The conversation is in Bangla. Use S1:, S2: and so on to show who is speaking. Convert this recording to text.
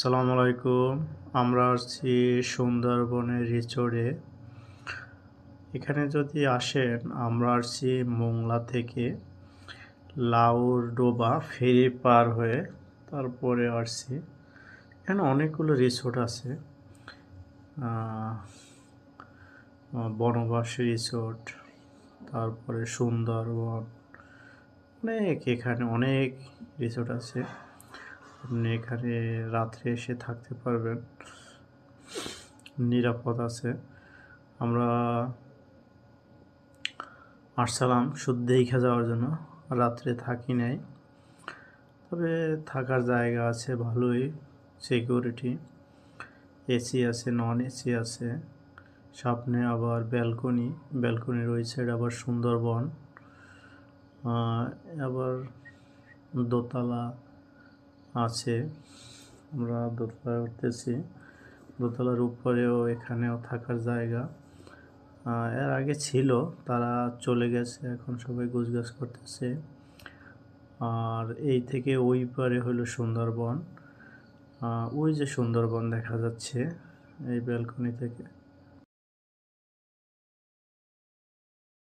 S1: সালাম আলাইকুম। আমরা আসছি সুন্দরবনের রিচোর্টে এখানে যদি আসেন, আমরা আসছি মোংলা থেকে লাউর ডোবা ফেরি পার হয়ে তারপরে আসছি। এখানে অনেকগুলো রিসোর্ট আছে। বনবাসী রিসোর্ট, তারপরে সুন্দরবন, অনেক এখানে অনেক রিসোর্ট আছে। আপনি এখানে রাত্রে এসে থাকতে পারবেন। নিরাপদ আছে। আমরা আসছিলাম শুধু দেখে যাওয়ার জন্য। রাত্রে থাকি নাই। তবে থাকার জায়গা আছে ভালোই সিকিউরিটি এসি আছে নন এসি আছে। সামনে আবার ব্যালকনি ব্যালকনির ওই সাইড আবার সুন্দরবন। আবার দোতলা। আছে। আমরা দোতলায় উঠতেছি। দোতলার উপরেও এখানেও থাকার জায়গা। এর আগে ছিল, তারা চলে গেছে, এখন সবাই গুছগাছ করতেছে। আর এই থেকে ওই পারে হলো সুন্দরবন। ওই যে সুন্দরবন দেখা যাচ্ছে, এই ব্যালকনি থেকে।